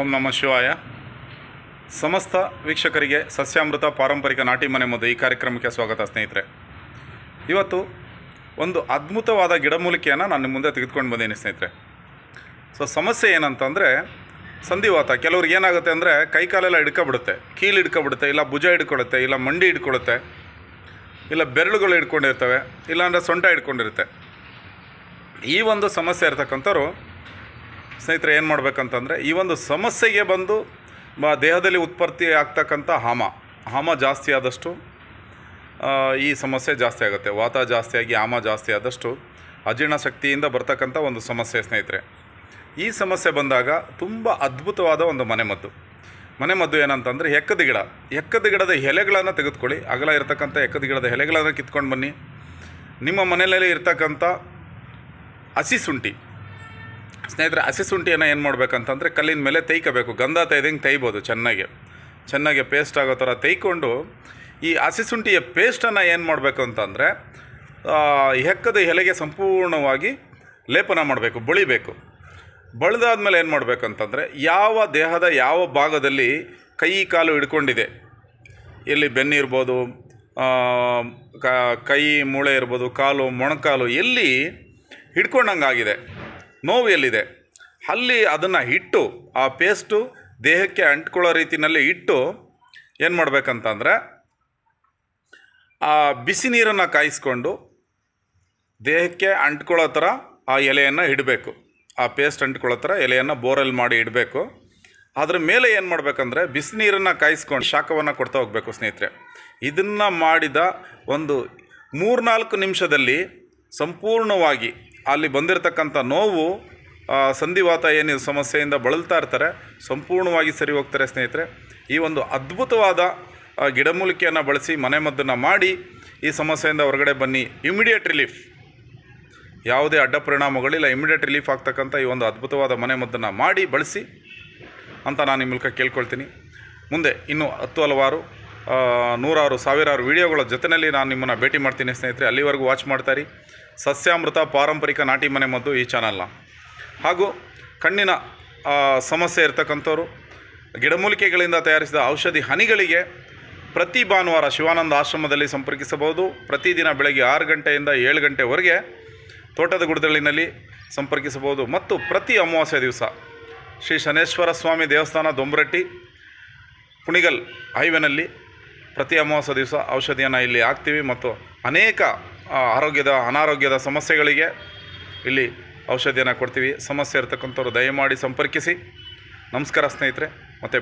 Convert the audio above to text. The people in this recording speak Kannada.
ಓಂ ನಮ ಶಿವಾಯ. ಸಮಸ್ತ ವೀಕ್ಷಕರಿಗೆ ಸಸ್ಯಾಮೃತ ಪಾರಂಪರಿಕ ನಾಟಿ ಮನೆ ಮುಂದೆ ಈ ಕಾರ್ಯಕ್ರಮಕ್ಕೆ ಸ್ವಾಗತ ಸ್ನೇಹಿತರೆ. ಇವತ್ತು ಒಂದು ಅದ್ಭುತವಾದ ಗಿಡಮೂಲಿಕೆಯನ್ನು ನಾನು ಮುಂದೆ ತೆಗೆದುಕೊಂಡು ಬಂದೀನಿ ಸ್ನೇಹಿತರೆ. ಸೊ ಸಮಸ್ಯೆ ಏನಂತಂದರೆ, ಸಂಧಿವಾತ ಕೆಲವ್ರಿಗೆ ಏನಾಗುತ್ತೆ ಅಂದರೆ ಕೈಕಾಲೆಲ್ಲ ಹಿಡ್ಕೊಬಿಡುತ್ತೆ. ಕೀಲು ಹಿಡ್ಕೊಬಿಡುತ್ತೆ, ಇಲ್ಲ ಭುಜ ಹಿಡ್ಕೊಳುತ್ತೆ, ಇಲ್ಲ ಮಂಡಿ ಹಿಡ್ಕೊಳುತ್ತೆ, ಇಲ್ಲ ಬೆರಳುಗಳು ಹಿಡ್ಕೊಂಡಿರ್ತವೆ, ಇಲ್ಲಾಂದರೆ ಸೊಂಟ ಹಿಡ್ಕೊಂಡಿರುತ್ತೆ. ಈ ಒಂದು ಸಮಸ್ಯೆ ಇರ್ತಕ್ಕಂಥವ್ರು ಸ್ನೇಹಿತರೆ, ಏನು ಮಾಡಬೇಕಂತಂದರೆ, ಈ ಒಂದು ಸಮಸ್ಯೆಗೆ ಬಂದು ದೇಹದಲ್ಲಿ ಉತ್ಪತ್ತಿ ಆಗ್ತಕ್ಕಂಥ ಹಾಮ ಹಾಮ ಜಾಸ್ತಿ ಆದಷ್ಟು ಈ ಸಮಸ್ಯೆ ಜಾಸ್ತಿ ಆಗುತ್ತೆ. ವಾತ ಜಾಸ್ತಿಯಾಗಿ ಆಮ ಜಾಸ್ತಿ ಆದಷ್ಟು ಅಜೀರ್ಣ ಶಕ್ತಿಯಿಂದ ಬರ್ತಕ್ಕಂಥ ಒಂದು ಸಮಸ್ಯೆ ಸ್ನೇಹಿತರೆ. ಈ ಸಮಸ್ಯೆ ಬಂದಾಗ ತುಂಬ ಅದ್ಭುತವಾದ ಒಂದು ಮನೆಮದ್ದು ಮನೆಮದ್ದು ಏನಂತಂದರೆ ಎಕ್ಕದ ಗಿಡ. ಎಕ್ಕದ ಗಿಡದ ಎಲೆಗಳನ್ನು ತೆಗೆದುಕೊಳ್ಳಿ. ಅಗಲ ಇರತಕ್ಕಂಥ ಎಕ್ಕದ ಗಿಡದ ಎಲೆಗಳನ್ನು ಕಿತ್ಕೊಂಡು ಬನ್ನಿ. ನಿಮ್ಮ ಮನೆಯಲ್ಲಿ ಇರ್ತಕ್ಕಂಥ ಹಸಿ ಶುಂಠಿ. ಸ್ನೇಹಿತರೆ, ಹಸಿ ಶುಂಠಿಯನ್ನು ಏನು ಮಾಡಬೇಕಂತಂದರೆ ಕಲ್ಲಿನ ಮೇಲೆ ತೇಯ್ಕೋಬೇಕು ಗಂಧ ತೈದಂಗೆ ತೈಬೋದು ಚೆನ್ನಾಗಿ. ಚೆನ್ನಾಗಿ ಪೇಸ್ಟ್ ಆಗೋ ಥರ ತೈಕೊಂಡು ಈ ಹಸಿ ಶುಂಠಿಯ ಪೇಸ್ಟನ್ನು ಏನು ಮಾಡಬೇಕು ಅಂತಂದರೆ ಹೆಕ್ಕದ ಎಲೆಗೆ ಸಂಪೂರ್ಣವಾಗಿ ಲೇಪನ ಮಾಡಬೇಕು, ಬಳಿಬೇಕು. ಬಳ್ದಾದ್ಮೇಲೆ ಏನು ಮಾಡಬೇಕಂತಂದರೆ ಯಾವ ದೇಹದ ಯಾವ ಭಾಗದಲ್ಲಿ ಕೈ ಕಾಲು ಹಿಡ್ಕೊಂಡಿದೆ. ಎಲ್ಲಿ ಬೆನ್ನಿರ್ಬೋದು ಕೈ ಮೂಳೆ ಇರ್ಬೋದು, ಕಾಲು ಮೊಣಕಾಲು, ಎಲ್ಲಿ ಹಿಡ್ಕೊಂಡಂಗಾಗಿದೆ. ನೋವು ಎಲ್ಲಿದೆ ಅಲ್ಲಿ ಅದನ್ನು ಇಟ್ಟು ಆ ಪೇಸ್ಟು ದೇಹಕ್ಕೆ ಅಂಟ್ಕೊಳ್ಳೋ ರೀತಿಯಲ್ಲಿ ಇಟ್ಟು ಏನು ಮಾಡಬೇಕಂತಂದರೆ, ಆ ಬಿಸಿ ನೀರನ್ನು ಕಾಯಿಸ್ಕೊಂಡು ದೇಹಕ್ಕೆ ಅಂಟ್ಕೊಳ್ಳೋ ಥರ ಆ ಎಲೆಯನ್ನು ಇಡಬೇಕು. ಆ ಪೇಸ್ಟ್ ಅಂಟ್ಕೊಳ್ಳೋ ಥರ ಎಲೆಯನ್ನು ಬೋರಲ್ಲಿ ಮಾಡಿ ಇಡಬೇಕು. ಅದ್ರ ಮೇಲೆ ಏನು ಮಾಡಬೇಕಂದ್ರೆ, ಬಿಸಿ ನೀರನ್ನು ಕಾಯಿಸ್ಕೊಂಡು ಶಾಖವನ್ನು ಕೊಡ್ತಾ ಹೋಗಬೇಕು ಸ್ನೇಹಿತರೆ. ಇದನ್ನು ಮಾಡಿದ ಒಂದು ಮೂರ್ನಾಲ್ಕು ನಿಮಿಷದಲ್ಲಿ ಸಂಪೂರ್ಣವಾಗಿ ಅಲ್ಲಿ ಬಂದಿರತಕ್ಕಂಥ ನೋವು ಸಂಧಿವಾತ ಏನು ಸಮಸ್ಯೆಯಿಂದ ಬಳಲ್ತಾ ಇರ್ತಾರೆ, ಸಂಪೂರ್ಣವಾಗಿ ಸರಿ ಹೋಗ್ತಾರೆ ಸ್ನೇಹಿತರೆ. ಈ ಒಂದು ಅದ್ಭುತವಾದ ಗಿಡಮೂಲಿಕೆಯನ್ನು ಬಳಸಿ ಮನೆಮದ್ದನ್ನು ಮಾಡಿ ಈ ಸಮಸ್ಯೆಯಿಂದ ಹೊರಗಡೆ ಬನ್ನಿ. ಇಮಿಡಿಯೇಟ್ ರಿಲೀಫ್ ಯಾವುದೇ ಅಡ್ಡ ಪರಿಣಾಮಗಳಿಲ್ಲ. ಇಮಿಡಿಯೇಟ್ ರಿಲೀಫ್ ಆಗ್ತಕ್ಕಂಥ ಈ ಒಂದು ಅದ್ಭುತವಾದ ಮನೆಮದ್ದನ್ನು ಮಾಡಿ, ಬಳಸಿ ಅಂತ ನಾನು ನಿಮ್ಮ ಮೂಲಕ ಕೇಳ್ಕೊಳ್ತೀನಿ. ಮುಂದೆ ಇನ್ನೂ ಹತ್ತು ಹಲವಾರು ನೂರಾರು, ಸಾವಿರಾರು ವಿಡಿಯೋಗಳ ಜೊತೆಯಲ್ಲಿ ನಾನು ನಿಮ್ಮನ್ನು ಭೇಟಿ ಮಾಡ್ತೀನಿ ಸ್ನೇಹಿತರೆ. ಅಲ್ಲಿವರೆಗೂ ವಾಚ್ ಮಾಡ್ತಾರಿ ಸಸ್ಯಾಮೃತ ಪಾರಂಪರಿಕ ನಾಟಿ ಮನೆ ಮದ್ದು ಈ ಚಾನಲ್ನ. ಹಾಗೂ ಕಣ್ಣಿನ ಸಮಸ್ಯೆ ಇರ್ತಕ್ಕಂಥವ್ರು, ಗಿಡಮೂಲಿಕೆಗಳಿಂದ ತಯಾರಿಸಿದ ಔಷಧಿ ಹನಿಗಳಿಗೆ ಪ್ರತಿ ಭಾನುವಾರ ಶಿವಾನಂದ ಆಶ್ರಮದಲ್ಲಿ ಸಂಪರ್ಕಿಸಬಹುದು. ಪ್ರತಿದಿನ ಬೆಳಗ್ಗೆ ಆರು ಗಂಟೆಯಿಂದ ಏಳು ಗಂಟೆವರೆಗೆ ತೋಟದ ಗುಡದಳ್ಳಿನಲ್ಲಿ ಸಂಪರ್ಕಿಸಬಹುದು. ಮತ್ತು ಪ್ರತಿ ಅಮಾವಾಸ್ಯ ದಿವಸ ಶ್ರೀ ಶನೇಶ್ವರ ಸ್ವಾಮಿ ದೇವಸ್ಥಾನ, ದೊಂಬರಟ್ಟಿ ಕುಣಿಗಲ್ ಹೈವೇನಲ್ಲಿ ಪ್ರತಿ ಅಮಾವಾಸ್ಯ ದಿವಸ ಔಷಧಿಯನ್ನು ಇಲ್ಲಿ ಹಾಕ್ತೀವಿ ಮತ್ತು ಅನೇಕ ಆರೋಗ್ಯದ, ಅನಾರೋಗ್ಯದ ಸಮಸ್ಯೆಗಳಿಗೆ ಇಲ್ಲಿ ಔಷಧಿಯನ್ನು ಕೊಡ್ತೀವಿ. ಸಮಸ್ಯೆ ಇರತಕ್ಕಂಥವ್ರು ದಯಮಾಡಿ ಸಂಪರ್ಕಿಸಿ. ನಮಸ್ಕಾರ ಸ್ನೇಹಿತರೆ, ಮತ್ತು